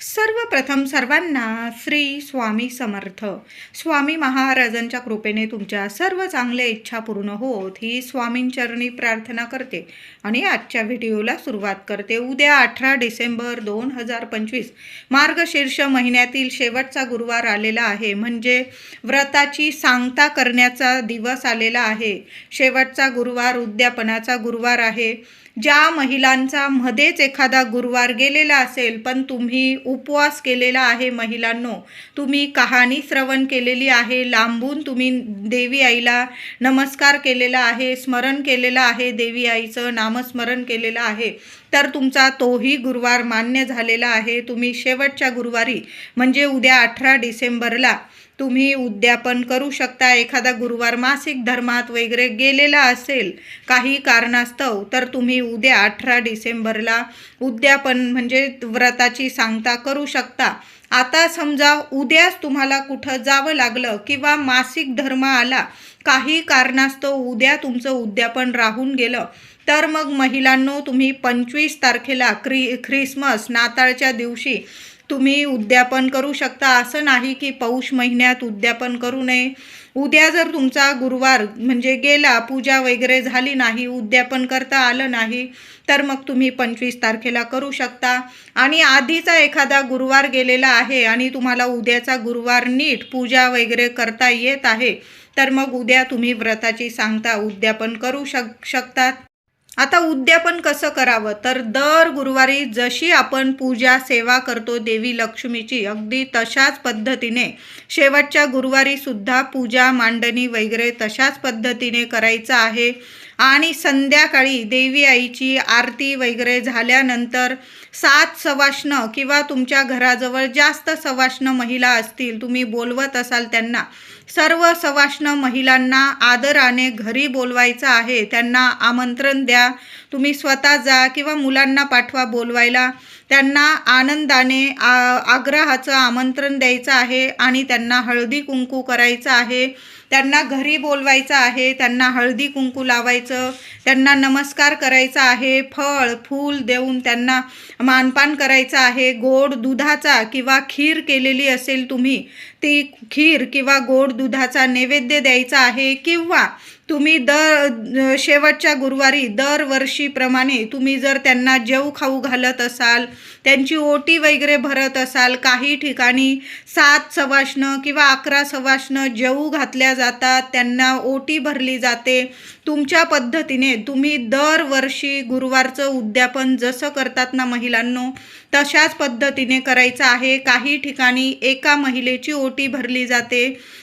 सर्वप्रथम सर्वांना श्री स्वामी समर्थ. स्वामी महाराजांच्या कृपेने तुमच्या सर्व चांगल्या इच्छा पूर्ण होत ही स्वामींचरणी प्रार्थना करते. आणि आजच्या व्हिडिओला सुरुवात करते. उद्या अठरा डिसेंबर दोन हजार पंचवीस मार्गशीर्ष महिन्यातील शेवटचा गुरुवार आलेला आहे. म्हणजे व्रताची सांगता करण्याचा दिवस आलेला आहे. शेवटचा गुरुवार उद्यापनाचा गुरुवार आहे. ज्या महिलांचा मध्येच एखादा गुरुवार गेलेला असेल पण तुम्ही उपवास केलेला आहे महिलांनो. तुम्ही कहाणी श्रवण केलेली आहे लांबून तुम्ही देवी आईला नमस्कार केलेला आहे स्मरण केलेलं आहे देवी आईचं नामस्मरण केलेलं आहे. तर तुमचा तोही गुरुवार मान्य झालेला आहे. तुम्ही शेवटच्या गुरुवारी म्हणजे उद्या अठरा डिसेंबरला तुम्ही उद्यापन करू शकता. एखादा गुरुवार मासिक धर्मात वगैरे गेलेला असेल काही कारणास्तव तर तुम्ही उद्या अठरा डिसेंबरला उद्यापन म्हणजे व्रताची सांगता करू शकता. आता समजा उद्याच तुम्हाला कुठं जावं लागलं किंवा मासिक धर्म आला काही कारणास्तव उद्या तुमचं उद्यापन राहून गेलं तर मग महिलांनो तुम्ही पंचवीस तारखेला क्रि ख्रिसमस नाताळच्या दिवशी तुम्ही उद्यापन करू शकता. असं नाही की पौष महिन्यात उद्यापन करू नये. उद्या जर तुमचा गुरुवार म्हणजे गेला पूजा वगैरे झाली नाही उद्यापन करता आलं नाही तर मग तुम्ही पंचवीस तारखेला करू शकता. आणि आधीचा एखादा गुरुवार गेलेला आहे आणि तुम्हाला उद्याचा गुरुवार नीट पूजा वगैरे करता येत आहे तर मग उद्या तुम्ही व्रताची सांगता उद्यापन करू शक शकतात. आता उद्यापन कसं करावं? तर दर गुरुवारी जशी आपण पूजा सेवा करतो देवी लक्ष्मीची अगदी तशाच पद्धतीने शेवटच्या गुरुवारीसुद्धा पूजा मांडणी वगैरे तशाच पद्धतीने करायचं आहे. आणि संध्याकाळी देवी आईची आरती वगैरे झाल्यानंतर सात सवाष्ण किंवा तुमच्या घराजवळ जास्त सवाष्ण महिला असतील तुम्ही बोलवत असाल त्यांना सर्व सवाष्ण महिलांना आदराने घरी बोलवायचं आहे. त्यांना आमंत्रण द्या. तुम्ही स्वतः जा किंवा मुलांना पाठवा बोलवायला. त्यांना आनंदाने आ आग्रहाचं आमंत्रण द्यायचं आहे आणि त्यांना हळदी कुंकू करायचं आहे. त्यांना घरी बोलवायचं आहे. त्यांना हळदी कुंकू लावायचं. त्यांना नमस्कार करायचा आहे. फळ फूल देऊन त्यांना मानपान करायचं आहे. गोड दुधाचा किंवा खीर केलेली असेल तुम्ही ती खीर किंवा गोड दुधाचा नैवेद्य द्यायचा आहे किंवा तुम्ही दर शेवटच्या गुरुवारी दरवर्षीप्रमाणे तुम्ही जर त्यांना जेव खाऊ घालत असाल त्यांची ओटी वगैरे भरत असाल काही ठिकाणी सात सवाष्ण किंवा अकरा सवाष्ण जेऊ घातल्या जातात त्यांना ओटी भरली जाते. तुमच्या पद्धतीने तुम्ही दरवर्षी गुरुवारचं उद्यापन जसं करतात ना महिलांनो तशाच पद्धतीने करायचं आहे. काही ठिकाणी एका महिलेची ओटी भरली जाते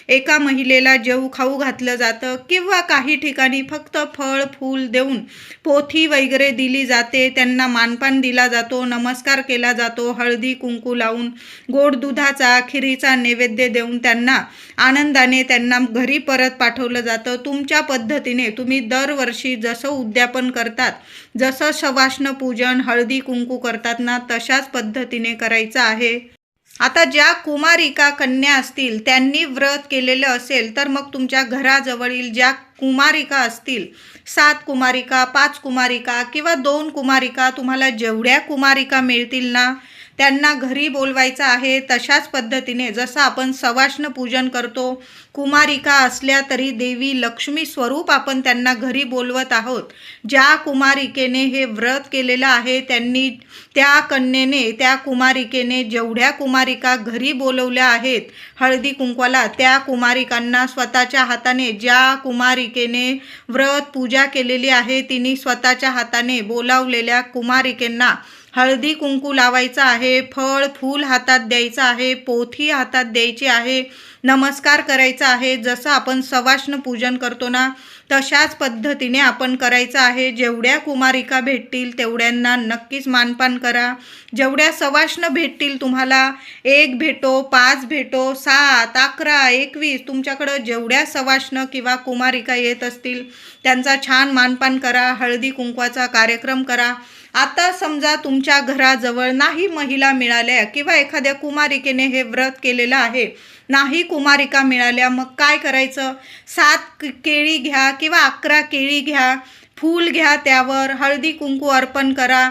एका महिलेला जेऊ खाऊ घातलं जातं किंवा काही ठिकाणी फक्त फळ फूल देऊन पोथी वगैरे दिली जाते त्यांना मानपान दिला जातो. नमस्कार केला जातो. हळदी कुंकू लावून गोड दुधाचा खिरीचा नैवेद्य देऊन त्यांना आनंदाने त्यांना घरी परत पाठवलं जातं. तुमच्या पद्धतीने तुम्ही दरवर्षी जसं उद्यापन करतात जसं शवाष्ण पूजन हळदी कुंकू करतात ना तशाच पद्धतीने करायचं आहे. आता ज्या कुमारिका कन्या असतील त्यांनी व्रत केलेलं असेल तर मग तुमच्या घराजवळील ज्या कुमारिका असतील सात कुमारिका पाच कुमारिका किंवा दोन कुमारिका तुम्हाला जेवढ्या कुमारिका मिळतील ना त्यांना घरी बोलवायचं आहे तशाच पद्धतीने जसं आपण सवाष्ण पूजन करतो कुमारिका असल्या तरी देवी लक्ष्मी स्वरूप आपण त्यांना घरी बोलवत आहोत. ज्या कुमारिकेने हे व्रत केलेलं आहे त्यांनी त्या कन्येने त्या कुमारिकेने जेवढ्या कुमारिका घरी बोलवल्या आहेत हळदी कुंकवाला त्या कुमारिकांना स्वतःच्या हाताने ज्या कुमारिकेने व्रत पूजा केलेली आहे तिने स्वतःच्या हाताने बोलावलेल्या कुमारिकेंना हळदी कुंकू लावायचं आहे फळ फूल हातात द्यायचं आहे पोथी हातात द्यायची आहे नमस्कार करायचा आहे जसं आपण सवाष्ण पूजन करतो ना तशाच पद्धतीने आपण करायचं आहे. जेवढ्या कुमारिका भेटतील तेवढ्यांना नक्कीच मानपान करा. जेवढ्या सवाष्ण भेटतील तुम्हाला एक भेटो पाच भेटो सात अकरा एकवीस तुमच्याकडं जेवढ्या सवाष्ण किंवा कुमारिका येत असतील त्यांचा छान मानपान करा हळदी कुंकवाचा कार्यक्रम करा. आता समजा तुमच्या घराजवळ नाही महिला मिळाल्या किंवा एखाद्या कुमारिकेने हे व्रत केलेलं आहे नाही कुमारिका मिळाल्या मग काय करायचं? सात केळी घ्या किंवा अकरा केळी घ्या फूल घ्या त्यावर हळदी कुंकू अर्पण करा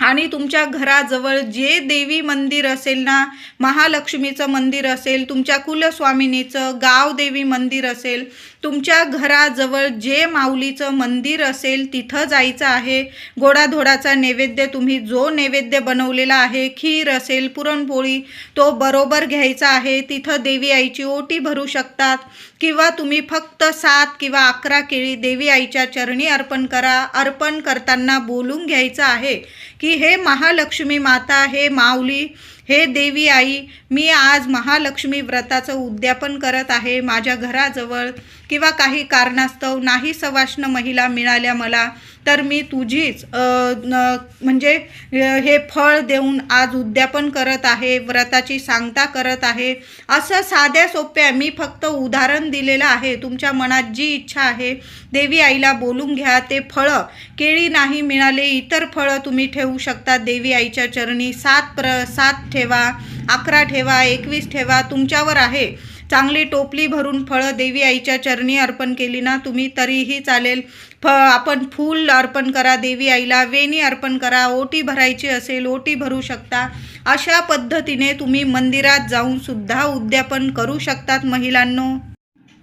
आणि तुमच्या घराजवळ जे देवी मंदिर असेल ना महालक्ष्मीचं मंदिर असेल तुमच्या कुलस्वामिनीचं गावदेवी मंदिर असेल तुमच्या घराजवळ जे माऊलीचं मंदिर असेल तिथं जायचं आहे. गोडाधोडाचा नैवेद्य तुम्ही जो नैवेद्य बनवलेला आहे खीर असेल पुरणपोळी तो बरोबर घ्यायचा आहे. तिथं देवी आईची ओटी भरू शकतात. किंवा तुम्ही फक्त सात किंवा अकरा केळी देवी आईच्या चरणी अर्पण करा अर्पण करताना बोलून घ्यायचं आहे की हे महालक्ष्मी माता हे माऊली हे देवी आई मी आज महालक्ष्मी व्रताचं उद्यापन करत आहे. माझ्या घराजवळ किंवा काही कारणास्तव नाही सवाष्ण महिला मिळाल्या मला तर मी तुझीच न- म्हणजे हे फळ देऊन आज उद्यापन करत आहे व्रताची सांगता करत आहे. असं साध्या सोप्या मी फक्त उदाहरण दिलेलं आहे. तुमच्या मनात जी इच्छा आहे देवी आईला बोलून घ्या. ते फळं केळी नाही मिळाले इतर फळं तुम्ही ठेवू शकता. देवी आईच्या चरणी सात प्र सात ठेवा अकरा ठेवा एकवीस ठेवा तुमच्यावर आहे. चांगली टोपली भरून फळं देवी आईच्या चरणी अर्पण केली ना तुम्ही तरीही चालेल. फ आपण फूल अर्पण करा देवी आईला वेणी अर्पण करा ओटी भरायची असेल ओटी भरू शकता. अशा पद्धतीने तुम्ही मंदिरात जाऊन सुद्धा उद्यापन करू शकतात महिलांनो.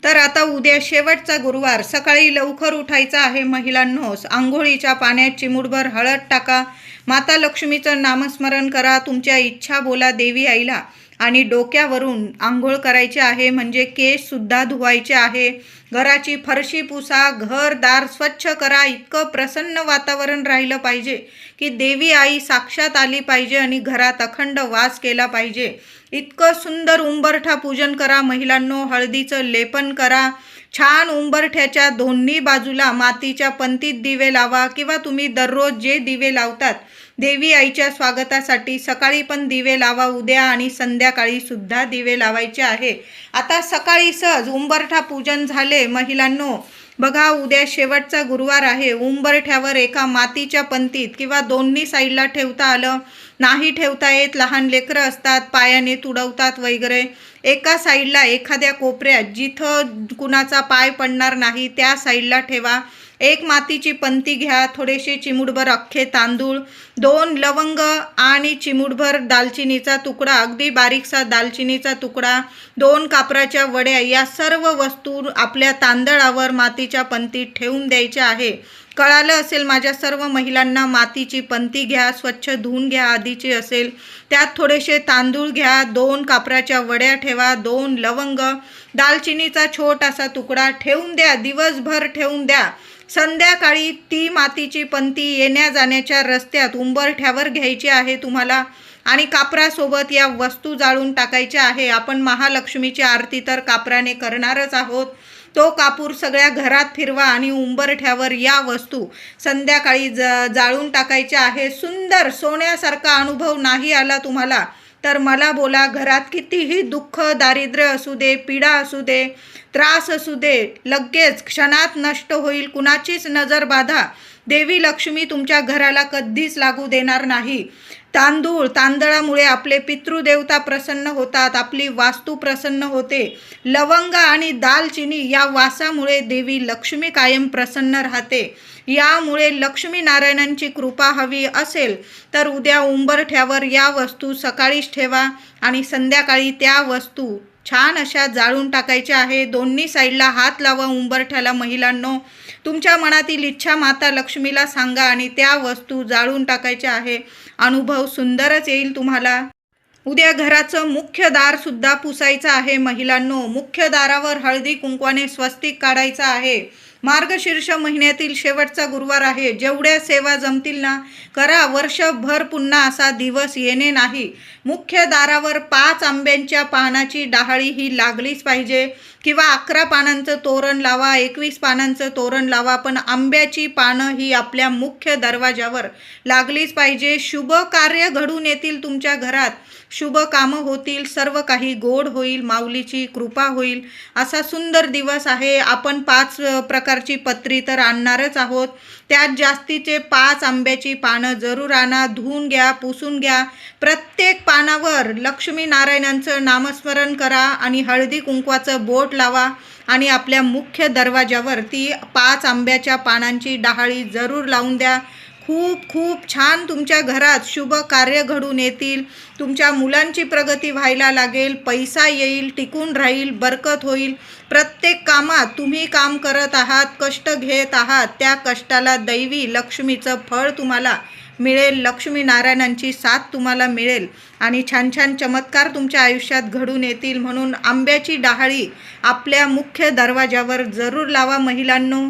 तर आता उद्या शेवटचा गुरुवार सकाळी लवकर उठायचं आहे महिलांनो. आंघोळीच्या पाण्यात चिमुडभर हळद टाका. माता लक्ष्मीचं नामस्मरण करा तुमच्या इच्छा बोला देवी आईला. आणि डोक्यावरून आंघोळ करायची आहे म्हणजे केशसुद्धा धुवायचे आहे. घराची फरशी पुसा घरदार स्वच्छ करा इतकं प्रसन्न वातावरण राहिलं पाहिजे की देवी आई साक्षात आली पाहिजे आणि घरात अखंड वास केला पाहिजे. इतकं सुंदर उंबरठा पूजन करा महिलांनो हळदीचं लेपन करा. छान उंबरठ्याच्या दोन्ही बाजूला मातीच्या पंतीत दिवे लावा किंवा तुम्ही दररोज जे दिवे लावतात देवी आईच्या स्वागतासाठी सकाळी पण दिवे लावा उद्या आणि संध्याकाळी सुद्धा दिवे लावायचे आहे. आता सकाळी सहज उंबरठा पूजन झाले. महिलांनो बघा उद्या शेवटचा गुरुवार आहे. उंबरठ्यावर एका मातीच्या पंतीत किंवा दोन्ही साईडला ठेवता आलं नाही ठेवता येत. लहान लेकरं असतात पायाने तुडवतात वगैरे. एका साईडला एखाद्या कोपऱ्यात जिथं कुणाचा पाय पडणार नाही त्या साईडला ठेवा. एक मातीची पंती घ्या थोडेसे चिमूटभर अख्खे तांदूळ दोन लवंग आणि चिमूटभर दालचिनीचा तुकडा अगदी बारीकसा दालचिनीचा तुकडा दोन कापराच्या वड्या या सर्व वस्तू आपल्या तांदळावर मातीच्या पंतीत ठेवून द्यायच्या आहे. कळालं असेल माझ्या सर्व महिलांना मातीची पंती घ्या स्वच्छ धुवून घ्या आधीची असेल. त्यात थोडेसे तांदूळ घ्या दोन कापराच्या वड्या ठेवा दोन लवंग दालचिनीचा छोटासा तुकडा ठेवून द्या दिवसभर ठेवून द्या. संध्याकाळी ती मातीची पंती येण्या जाण्याच्या रस्त्यात उंबरठ्यावर घ्यायची आहे तुम्हाला आणि कापरासोबत या वस्तू जाळून टाकायच्या आहे. आपण महालक्ष्मीची आरती तर कापराने करणारच आहोत. तो कापूर सगळ्या घरात फिरवा आणि उंबरठ्यावर या वस्तू संध्याकाळी ज जाळून टाकायच्या आहे. सुंदर सोन्यासारखा अनुभव नाही आला तुम्हाला. तर मला बोला घरात कितीही दुःख दारिद्र्य असू दे पीडा असू दे त्रास असू दे लगेच क्षणात नष्ट होईल कुणाचीच नजर बाधा. देवी लक्ष्मी तुमच्या घराला कधीच लागू देणार नाही. तांदूळ तांदळामुळे आपले पितृदेवता प्रसन्न होतात आपली वास्तू प्रसन्न होते. लवंग आणि दालचिनी या वासामुळे देवी लक्ष्मी कायम प्रसन्न राहते. यामुळे लक्ष्मीनारायणांची कृपा हवी असेल तर उद्या उंबरठ्यावर या वस्तू सकाळीच ठेवा आणि संध्याकाळी त्या वस्तू छान अशा जाळून टाकायच्या आहे. दोन्ही साईडला हात लावा उंबरठ्याला महिलांनो. तुमच्या मनातील इच्छा माता लक्ष्मीला सांगा आणि त्या वस्तू जाळून टाकायच्या आहे. अनुभव सुंदरच येईल तुम्हाला. उद्या घराचं मुख्य दारसुद्धा पुसायचं आहे महिलांनो. मुख्य दारावर हळदी कुंकवाने स्वस्तिक काढायचं आहे. मार्गशीर्ष महिन्यातील शेवटचा गुरुवार आहे. जेवढ्या सेवा जमतील ना करा. वर्षभर पुन्हा असा दिवस येणे नाही. मुख्य दारावर पाच आंब्यांच्या पानाची डहाळी ही लागलीच पाहिजे. किंवा अकरा पानांचं तोरण लावा एकवीस पानांचं तोरण लावा पण आंब्याची पानं ही आपल्या मुख्य दरवाजावर लागलीच पाहिजे. शुभ कार्य घडून येतील तुमच्या घरात. शुभ कामं होतील सर्व काही गोड होईल माऊलीची कृपा होईल. असा सुंदर दिवस आहे. आपण पाच प्रकार प्रकारची पत्री तर आणणारच आहोत. त्यात जास्तीचे पाच आंब्याची पानं जरूर आणा धुवून घ्या पुसून घ्या. प्रत्येक पानावर लक्ष्मीनारायणांचं नामस्मरण करा आणि हळदी कुंकवाचं बोट लावा आणि आपल्या मुख्य दरवाजावर ती पाच आंब्याच्या पानांची डहाळी जरूर लावून द्या. खूप खूप छान तुमच्या घरात शुभ कार्य घडून येतील. तुमच्या मुलांची प्रगती व्हायला लागेल. पैसा येईल टिकून राहील बरकत होईल. प्रत्येक कामात तुम्ही काम करत आहात कष्ट घेत आहात. त्या कष्टाला दैवी लक्ष्मीचं फळ तुम्हाला मिळेल. लक्ष्मी नारायणांची साथ तुम्हाला मिळेल. आणि छान छान चमत्कार तुमच्या आयुष्यात घडून येतील. म्हणून आंब्याची डहाळी आपल्या मुख्य दरवाजावर जरूर लावा महिलांनो.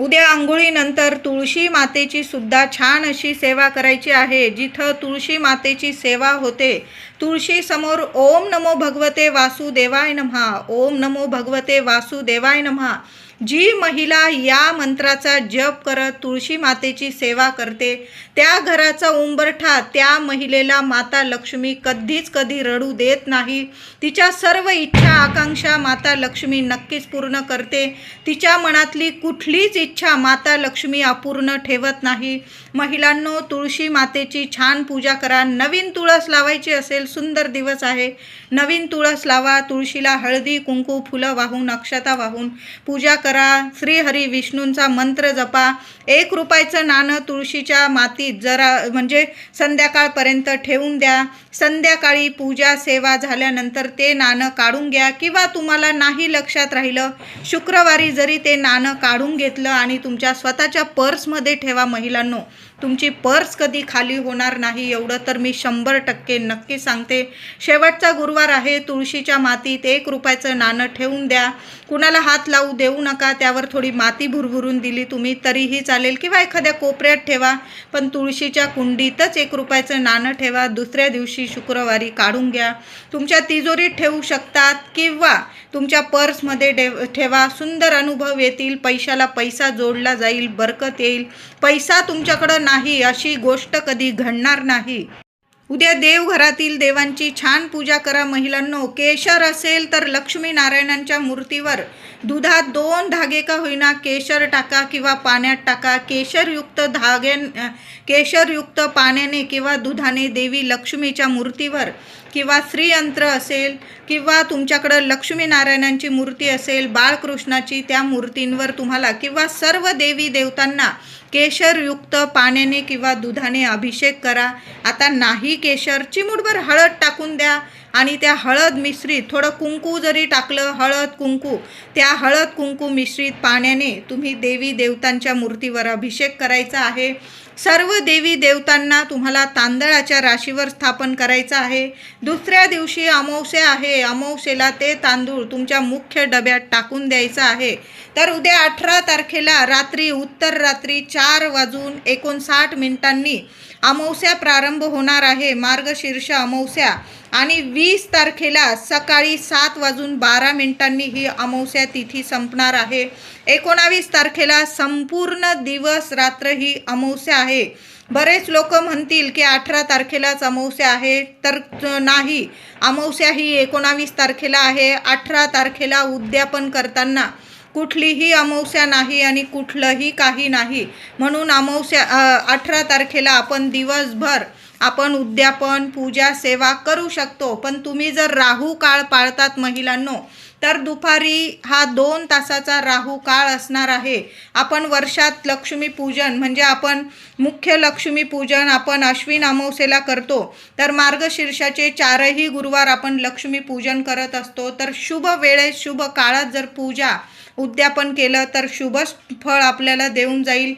उद्या आंघोळीनंतर तुळशी मातेची सुद्धा छान अशी सेवा करायची आहे. जिथं तुळशी मातेची सेवा होते तुळशी समोर ओम नमो भगवते वासुदेवाय नमहा. ओम नमो भगवते वासुदेवाय नमहा. जी महिला या मंत्राचा जप करत तुळशी मातेची सेवा करते त्या घराचा उंबरठा त्या महिलेला माता लक्ष्मी कधीच कधी रडू देत नाही. तिच्या सर्व इच्छा आकांक्षा माता लक्ष्मी नक्कीच पूर्ण करते. तिच्या मनातली कुठलीच इच्छा माता लक्ष्मी अपूर्ण ठेवत नाही. महिलांनो तुळशी मातेची छान पूजा करा. नवीन तुळस लावायची असेल सुंदर दिवस आहे. नवीन तुळस लावा तुळशीला हळदी कुंकू फुलं वाहून अक्षता वाहून पूजा करा. श्रीहरी विष्णूंचा मंत्र जपा. एक रुपयाचं नाणं तुळशीच्या मातीत जरा म्हणजे संध्याकाळपर्यंत ठेवून द्या. संध्याकाळी पूजा सेवा झाल्यानंतर ते नाणं काढून घ्या. किंवा तुम्हाला नाही लक्षात राहिलं शुक्रवारी जरी ते नाणं काढून घेतलं आणि तुमच्या स्वतःच्या पर्समध्ये ठेवा महिलांनो तुमची पर्स कधी खाली होणार नाही एवढं तर मी शंभर टक्के नक्की सांगते. शेवटचा गुरुवार आहे तुळशीच्या मातीत एक रुपयाचं नाणं ठेवून द्या. कुणाला हात लावू देऊ नका त्यावर थोडी माती भुरभुरून दिली तुम्ही तरीही चालेल. किंवा एखाद्या कोपऱ्यात ठेवा पण तुळशीच्या कुंडीतच एक रुपयाचं नाणं ठेवा. दुसऱ्या दिवशी शुक्रवारी काढून घ्या. तुमच्या तिजोरीत ठेवू शकतात किंवा तुमच्या पर्समध्ये डे ठेवा. सुंदर अनुभव येतील पैशाला पैसा जोडला जाईल बरकत येईल. पैसा तुमच्याकडं नाही अशी गोष्ट कधी घडणार नाही. उद्या देवघरातील देवांची छान पूजा करा. महिलांनो केशर असेल तर लक्ष्मी नारायणांच्या मूर्तीवर दुधात दोन धागे का होईना केशर टाका किंवा पाण्यात टाका. केशरयुक्त धागे केशरयुक्त पाण्याने किंवा दुधाने देवी लक्ष्मीच्या मूर्तीवर किंवा श्रीयंत्र असेल किंवा तुमच्याकडं लक्ष्मीनारायणांची मूर्ती असेल बाळकृष्णाची त्या मूर्तींवर तुम्हाला किंवा सर्व देवी देवतांना केशरयुक्त पाण्याने किंवा दुधाने अभिषेक करा. आता नाही केशर चिमूटभर हळद टाकून द्या. आणि त्या हळद मिश्रित थोडं कुंकू जरी टाकलं हळद कुंकू त्या हळद कुंकू मिश्रित पाण्याने तुम्ही देवी देवतांच्या मूर्तीवर अभिषेक करायचा आहे. सर्व देवी देवतांना तुम्हाला तांदळाच्या राशीवर स्थापन करायचं आहे. दुसऱ्या दिवशी अमावस्या आहे. अमावस्येला ते तांदूळ तुमच्या मुख्य डब्यात टाकून द्यायचं आहे. तर उद्या अठरा तारखेला रात्री उत्तर रात्री चार वाजून एकोणसाठ मिनिटांनी अमावस्या प्रारंभ होणार आहे. मार्गशीर्ष अमावस्या. आणि वीस तारखेला सकाळी सात वाजून बारा मिनिटांनी ही अमावस्या तिथी संपणार आहे. एकोणावीस तारखेला संपूर्ण दिवस रात्र ही अमावस्या आहे. बरेच लोक म्हणतील की अठरा तारखेलाच अमावस्या आहे तर नाही. अमावस्या ही एकोणावीस तारखेला आहे. अठरा तारखेला उद्यापन करताना कुठलीही अमावस्या नाही आणि कुठलंही काही नाही. म्हणून अमावस्या अठरा तारखेला आपण दिवसभर आपण उद्यापन पूजा सेवा करू शकतो. पण तुम्ही जर राहू काळ पाळतात महिलांनो तर दुपारी हा दोन तासाचा राहू काळ असणार आहे. आपण वर्षात लक्ष्मी पूजन म्हणजे आपण मुख्य लक्ष्मी पूजन आपण अश्विन अमावस्येला करतो. तर मार्गशीर्षाचे चारही गुरुवार आपण लक्ष्मी पूजन करत असतो. तर शुभ वेळेत शुभ काळात जर पूजा उद्यापन केलं तर शुभ फळ आपल्याला देऊन जाईल.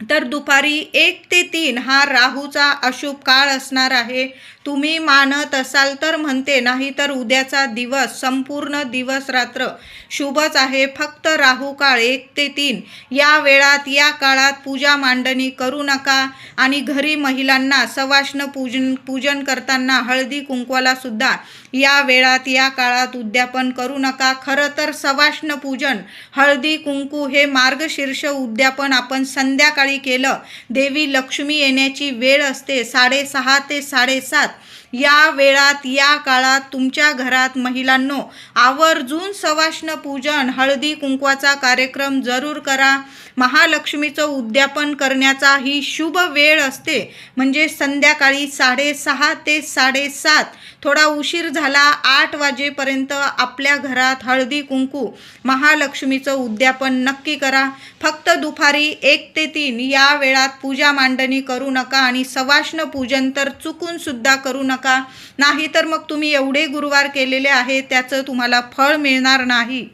तर दुपारी एक ते तीन हा राहूचा अशुभ काळ असणार आहे. तुम्ही मानत असाल तर म्हणते नाही तर उद्याचा दिवस संपूर्ण दिवस रात्र शुभच आहे फक्त राहू काळ एक ते तीन. या वेळात या काळात पूजा मांडणी करू नका आणि घरी महिलांना सवाष्ण पूजन पूजन करताना हळदी कुंकवाला सुद्धा या वेळात या काळात उद्यापन करू नका. खरं तर सवाष्ण पूजन हळदी कुंकू हे मार्गशीर्ष उद्यापन आपण संध्याकाळी केलं. देवी लक्ष्मी येण्याची वेळ असते साडेसहा ते साडेसात. yeah या वेळात या काळात तुमच्या घरात महिलांनो आवर्जून सवाष्ण पूजन हळदी कुंकवाचा कार्यक्रम जरूर करा. महालक्ष्मीचं उद्यापन करण्याचा ही शुभ वेळ असते. म्हणजे संध्याकाळी साडेसहा ते साडेसात थोडा उशीर झाला आठ वाजेपर्यंत आपल्या घरात हळदी कुंकू महालक्ष्मीचं उद्यापन नक्की करा. फक्त दुपारी एक ते तीन या वेळात पूजा मांडणी करू नका आणि सवाष्ण पूजन तर चुकून सुद्धा करू नका. नाहीतर मग तुम्ही एवढे गुरुवार केलेले आहे त्याचं तुम्हाला फळ मिळणार नाही.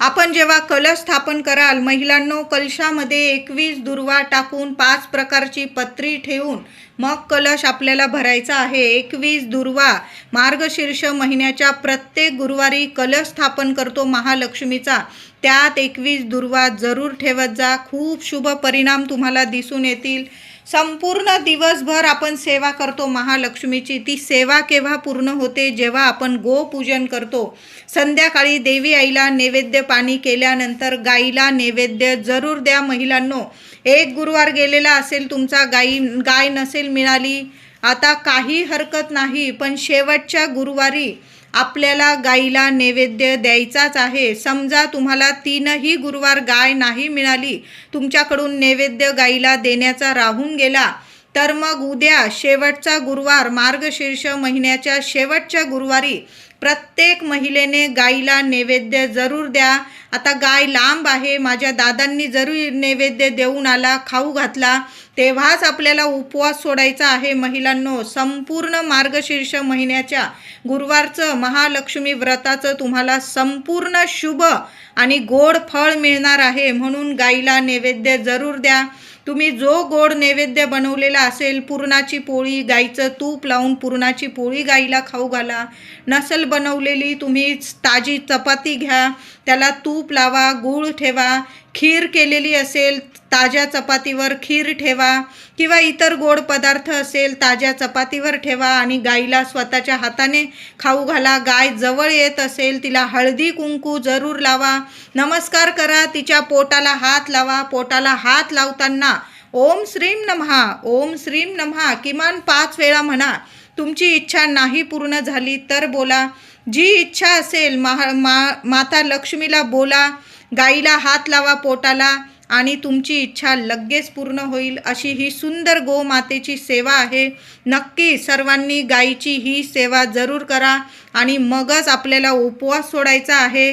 आपण जेव्हा कलश स्थापन कराल महिलांनो कलशामध्ये एकवीस दुर्वा टाकून पाच प्रकारची पत्री ठेवून मग कलश आपल्याला भरायचा आहे. एकवीस दुर्वा मार्गशीर्ष महिन्याच्या प्रत्येक गुरुवारी कलश स्थापन करतो महालक्ष्मीचा. त्यात एकवीस दुर्वा जरूर ठेवत जा. खूप शुभ परिणाम तुम्हाला दिसून येतील. संपूर्ण दिवसभर आपण सेवा करतो महालक्ष्मीची. ती सेवा केव्हा पूर्ण होते? जेव्हा आपण गोपूजन करतो. संध्याकाळी देवी आईला नैवेद्य पाणी केल्यानंतर गाईला नैवेद्य जरूर द्या महिलांनो. एक गुरुवार गेलेला असेल तुमचा गाई गाय नसेल मिळाली. आता काही हरकत नाही पण शेवटच्या गुरुवारी आपल्याला गाईला नैवेद्य द्यायचाच आहे. समजा तुम्हाला तीनही गुरुवार गाय नाही मिळाली तुमच्याकडून नैवेद्य गाईला देण्याचा राहून गेला तर मग उद्या शेवटचा गुरुवार मार्गशीर्ष महिन्याच्या शेवटच्या गुरुवारी प्रत्येक महिलेने गाईला नैवेद्य जरूर द्या. आता गाय लांब आहे माझ्या दादांनी जरूर नैवेद्य देऊन आला खाऊ घातला. तेव्हाच आपल्याला उपवास सोडायचा आहे. महिलांनो संपूर्ण मार्गशीर्ष महिन्याच्या गुरुवारचं महालक्ष्मी व्रताचं तुम्हाला संपूर्ण शुभ आणि गोड फळ मिळणार आहे. म्हणून गाईला नैवेद्य जरूर द्या. तुम्ही जो गोड नैवेद्य बनवलेला असेल पुरणाची पोळी गाईचं तूप लावून पुरणाची पोळी गाईला खाऊ घाला. नसल बनवलेली तुम्ही ताजी चपाती घ्या त्याला तूप लावा गूळ ठेवा खीर केलेली असेल ताज्या चपातीवर खीर ठेवा किंवा इतर गोड पदार्थ असेल ताज्या चपातीवर ठेवा आणि गाईला स्वतःच्या हाताने खाऊ घाला. गाय जवळ येत असेल तिला हळदी कुंकू जरूर लावा. नमस्कार करा तिच्या पोटाला हात लावा. पोटाला हात लावताना ओम श्रीम नमहा. ओम श्रीम नमहा. किमान पाच वेळा म्हणा तुमची इच्छा नाही पूर्ण झाली तर बोला. जी इच्छा असेल महा मा माता लक्ष्मीला बोला. गाईला हात लावा पोटाला आणि तुमची इच्छा लगेच पूर्ण होईल अशी ही सुंदर गोमातेची सेवा आहे. नक्की सर्वांनी गाईची ही सेवा जरूर करा आणि मगच आपल्याला उपवास सोडायचा आहे.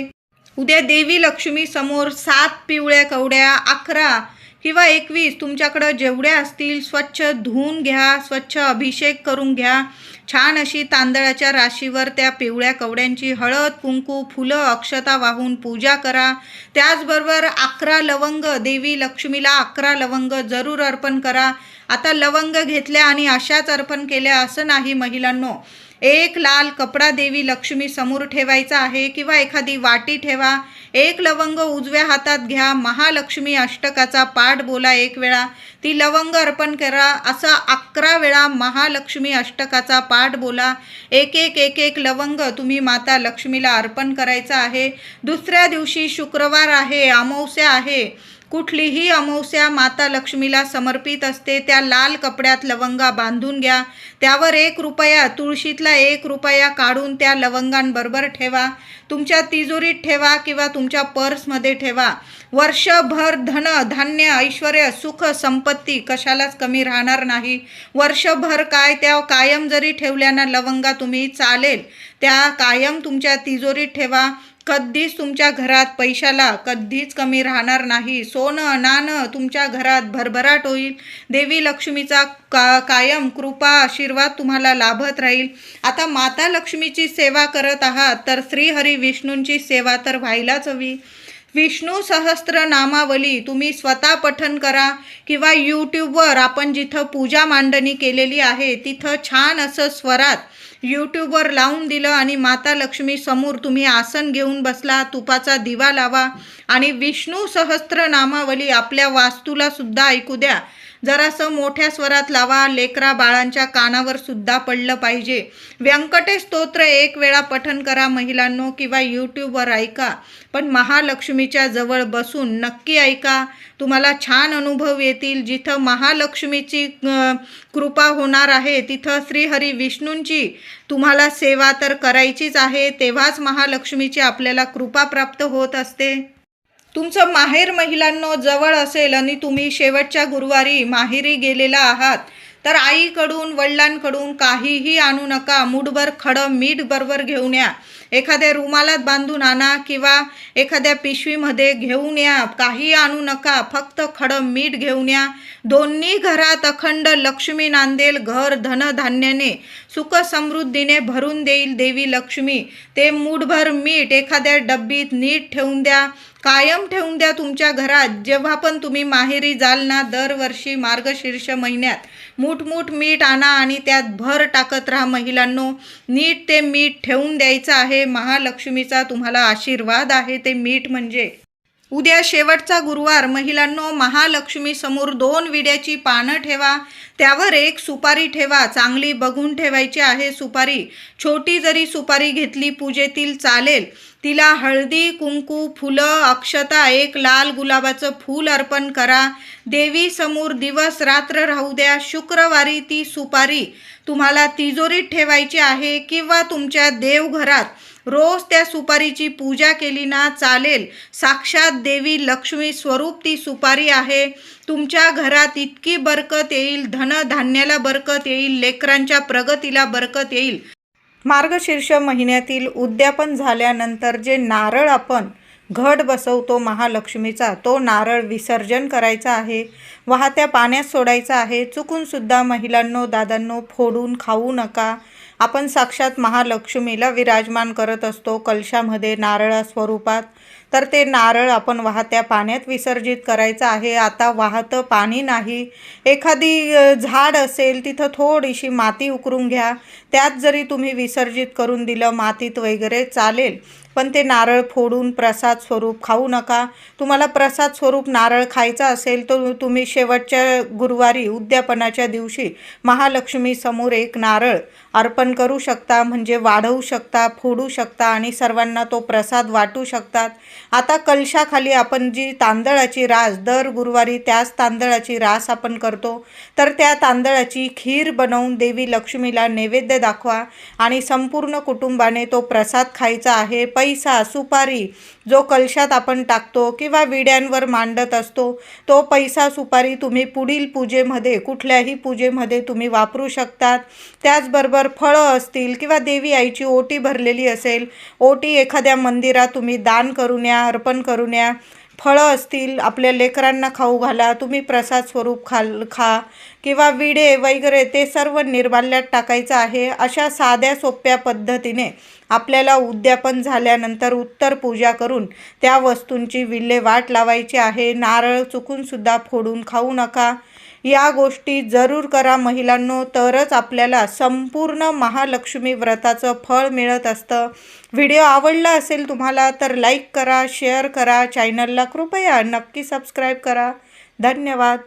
उद्या देवी लक्ष्मी समोर सात पिवळ्या कवड्या अकरा किंवा एकवीस तुमच्याकडं जेवढ्या असतील स्वच्छ धुवून घ्या स्वच्छ अभिषेक करून घ्या. छान अशी तांदळाच्या राशीवर त्या पिवळ्या कवड्यांची हळद कुंकू फुलं अक्षता वाहून पूजा करा. त्याचबरोबर अकरा लवंग देवी लक्ष्मीला अकरा लवंग जरूर अर्पण करा. आता लवंग घेतल्या आणि अशाच अर्पण केल्या असं नाही महिलांनो. एक लाल कपडा देवी लक्ष्मी समोर ठेवायचा आहे किंवा एखादी वाटी ठेवा. एक लवंग उजव्या हातात घ्या. महालक्ष्मी अष्टकाचा पाठ बोला एक वेळा. ती लवंग अर्पण करा. असा अकरा वेळा महालक्ष्मी अष्टकाचा पाठ बोला. एक एक एक एक लवंग तुम्ही माता लक्ष्मीला अर्पण करायचं आहे. दुसऱ्या दिवशी शुक्रवार आहे अमावस्या आहे. कुठलीही अमावस्या माता लक्ष्मीला समर्पित असते त्या लाल कपड्यात लवंगा बांधून घ्या. त्यावर एक रुपया तुळशीतला एक रुपया काढून त्या लवंगांबरोबर ठेवा. तुमच्या तिजोरीत ठेवा किंवा तुमच्या पर्समध्ये ठेवा. वर्षभर धन धान्य ऐश्वर सुख संपत्ती कशालाच कमी राहणार नाही. वर्षभर काय त्या कायम जरी ठेवल्यानं लवंगा तुम्ही चालेल त्या कायम तुमच्या तिजोरीत ठेवा. कधीच तुमच्या घरात पैशाला कधीच कमी राहणार नाही. सोनं नाणं तुमच्या घरात भरभराट होईल. देवी लक्ष्मीचा का कायम कृपा आशीर्वाद तुम्हाला लाभत राहील. आता माता लक्ष्मीची सेवा करत आहात तर श्रीहरी विष्णूंची सेवा तर व्हायलाच हवी. विष्णू सहस्त्र नामावली तुम्ही स्वतः पठन करा किंवा यूट्यूबवर आपण जिथं पूजा मांडणी केलेली आहे तिथं छान असं स्वरात यूट्यूबवर लावून दिलं आणि माता लक्ष्मी समोर तुम्ही आसन घेऊन बसला तुपाचा दिवा लावा आणि विष्णू सहस्त्र नामावली आपल्या वास्तूला सुद्धा ऐकू द्या. जरासं मोठ्या स्वरात लावा लेकरा बाळांच्या कानावर सुद्धा पडलं पाहिजे. व्यंकटेश स्तोत्र एक वेळा पठन करा महिलांनो किंवा यूट्यूबवर ऐका. पण महालक्ष्मीच्या जवळ बसून नक्की ऐका. तुम्हाला छान अनुभव येतील. जिथं महालक्ष्मीची कृपा होणार आहे तिथं श्रीहरी विष्णूंची तुम्हाला सेवा तर करायचीच आहे. तेव्हाच महालक्ष्मीची आपल्याला कृपा प्राप्त होत असते. तुमचं माहेर महिलांनो जवळ असेल आणि तुम्ही शेवटच्या गुरुवारी माहेरी गेलेला आहात तर आईकडून वडिलांकडून काहीही आणू नका. मूठभर खडं मीठ बरोबर घेऊन या. एखाद्या रुमालात बांधून आणा किंवा एखाद्या पिशवीमध्ये घेऊन या. काही आणू नका. फक्त खडं मीठ घेऊन या. दोन्ही घरात अखंड लक्ष्मी नांदेल घर धनधान्याने. सुख समृद्धीने भरून देईल देवी लक्ष्मी. ते मूठभर मीठ एखाद्या डब्बीत नीट ठेवून द्या. कायम ठेवून द्या तुमच्या घरात. जेव्हा पण तुम्ही माहेरी जाल ना दरवर्षी मार्गशीर्ष महिन्यात. मूठमूठ मीठ आणा आणि त्यात भर टाकत राहा महिलांनो. नीट ते मीठ ठेवून द्यायचं आहे. महालक्ष्मीचा तुम्हाला आशीर्वाद आहे. ते मीठ म्हणजे उद्या शेवटचा गुरुवार. महिलांनो महालक्ष्मी समोर दोन विड्याची पानं ठेवा. त्यावर एक सुपारी ठेवा. चांगली बघून ठेवायची आहे सुपारी. छोटी जरी सुपारी घेतली पूजेतील चालेल. तिला हळदी कुंकू फुलं अक्षता एक लाल गुलाबाचं फूल अर्पण करा. देवी समोर दिवस रात्र राहू द्या. शुक्रवारी ती सुपारी तुम्हाला तिजोरीत ठेवायची आहे किंवा तुमच्या देवघरात रोज त्या सुपारीची पूजा केली ना चालेल. साक्षात देवी लक्ष्मी स्वरूप ती सुपारी आहे. तुमच्या घरात इतकी बरकत येईल धनधान्याला बरकत येईल लेकरांच्या प्रगतीला बरकत येईल. मार्गशीर्ष महिन्यातील उद्यापन झाल्यानंतर जे नारळ आपण घट बसवतो महालक्ष्मीचा तो नारळ विसर्जन करायचा आहे वाहत्या पाण्यात सोडायचा आहे चुकूनसुद्धा महिलांनो दादांनो फोडून खाऊ नका. आपण साक्षात महालक्ष्मीला विराजमान करत असतो कलशामध्ये नारळा स्वरूपात. तर ते नारळ आपण वाहत्या पाण्यात विसर्जित करायचं आहे. आता वाहतं पाणी नाही. एखादी झाड असेल तिथं थोडीशी माती उकरून घ्या. त्यात जरी तुम्ही विसर्जित करून दिलं मातीत वगैरे चालेल पण ते नारळ फोडून प्रसाद स्वरूप खाऊ नका. तुम्हाला प्रसाद स्वरूप नारळ खायचा असेल तर तुम्ही शेवटच्या गुरुवारी उद्यापनाच्या दिवशी महालक्ष्मीसमोर एक नारळ अर्पण करू शकता म्हणजे वाढवू शकता फोडू शकता आणि सर्वांना तो प्रसाद वाटू शकतात. आता कलशाखाली आपण जी तांदळाची रास दर गुरुवारी त्याच तांदळाची रास आपण करतो. तर त्या तांदळाची खीर बनवून देवी लक्ष्मीला नैवेद्य दाखवा आणि संपूर्ण कुटुंबाने तो प्रसाद खायचा आहे. पै पैसा सुपारी जो कलशात आपण टाकतो किंवा विड्यांवर मांडत असतो तो पैसा सुपारी तुम्ही पुढील पूजेमध्ये कुठल्याही पूजेमध्ये तुम्ही वापरू शकतात. त्याचबरोबर फळं असतील किंवा देवी आईची ओटी भरलेली असेल ओटी एखाद्या मंदिरात तुम्ही दान करून या अर्पण करून या फळं असतील आपल्या लेकरांना खाऊ घाला तुम्ही प्रसाद स्वरूप खाल खा किंवा विडे वगैरे ते सर्व निर्माल्यात टाकायचं आहे. अशा साध्या सोप्या पद्धतीने आपल्याला उद्यापन झाल्यानंतर उत्तर पूजा करून त्या वस्तूंची विल्हेवाट लावायची आहे. नारळ चुकूनसुद्धा फोडून खाऊ नका. या गोष्टी जरूर करा महिलांनो. तरच आपल्याला संपूर्ण महालक्ष्मी व्रताचं फळ मिळत असतं. व्हिडिओ आवडला असेल तुम्हाला तर लाईक करा शेअर करा चॅनलला कृपया नक्की सबस्क्राईब करा. धन्यवाद.